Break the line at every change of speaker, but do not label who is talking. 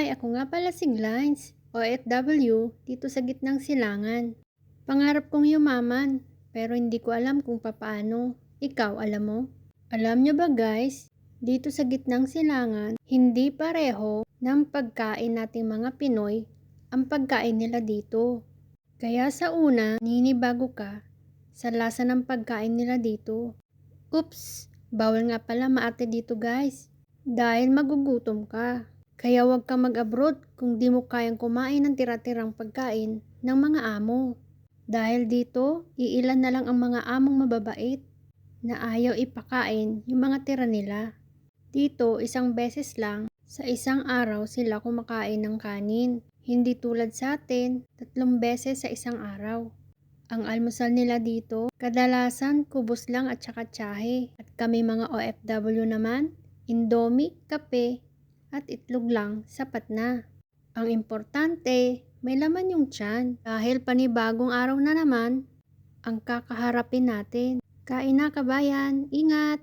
Hi, ako nga pala si Glines, OFW, dito sa gitnang silangan. Pangarap kong yumaman, pero hindi ko alam kung papaano. Ikaw, alam mo? Alam nyo ba guys, dito sa gitnang silangan, hindi pareho ng pagkain nating mga Pinoy ang pagkain nila dito. Kaya sa una, ninibago ka sa lasa ng pagkain nila dito. Oops, bawal nga pala maarte dito guys. Dahil magugutom ka. Kaya huwag ka mag-abroad kung di mo kayang kumain ng tira-tirang pagkain ng mga amo. Dahil dito, iilan na lang ang mga among mababait na ayaw ipakain yung mga tira nila. Dito, isang beses lang sa isang araw sila kumakain ng kanin. Hindi tulad sa atin, tatlong beses sa isang araw. Ang almusal nila dito, kadalasan kubos lang at saka tsahe. At kami mga OFW naman, indomie, kape, at itlog lang, sapat na. Ang importante, may laman yung tiyan. Dahil panibagong araw na naman, ang kakaharapin natin. Kain na kabayan, ingat!